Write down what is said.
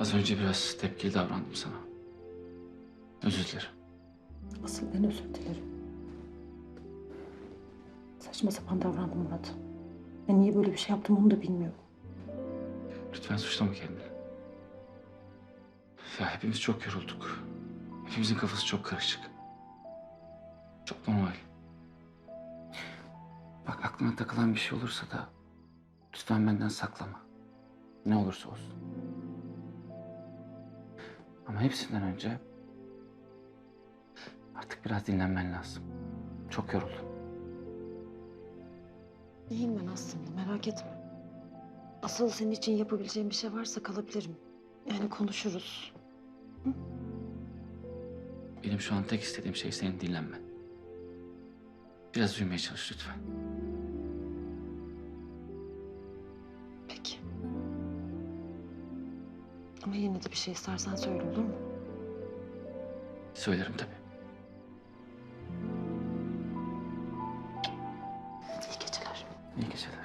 Az önce biraz tepkili davrandım sana. Özür dilerim. Asıl ben özür dilerim. Saçma sapan davrandım Murat. Ben niye böyle bir şey yaptım onu da bilmiyorum. Lütfen suçlama kendini. Ya hepimiz çok yorulduk. Hepimizin kafası çok karışık. Çok normal. Bak aklına takılan bir şey olursa da lütfen benden saklama. Ne olursa olsun. Ama hepsinden önce artık biraz dinlenmen lazım. Çok yoruldun. İyiyim ben aslında merak etme. Asıl senin için yapabileceğim bir şey varsa kalabilirim. Yani konuşuruz. Benim şu an tek istediğim şey senin dinlenmen. Biraz uyumaya çalış lütfen. Ama yine de bir şey istersen söyle olur mu? Söylerim tabii. İyi geceler. İyi geceler.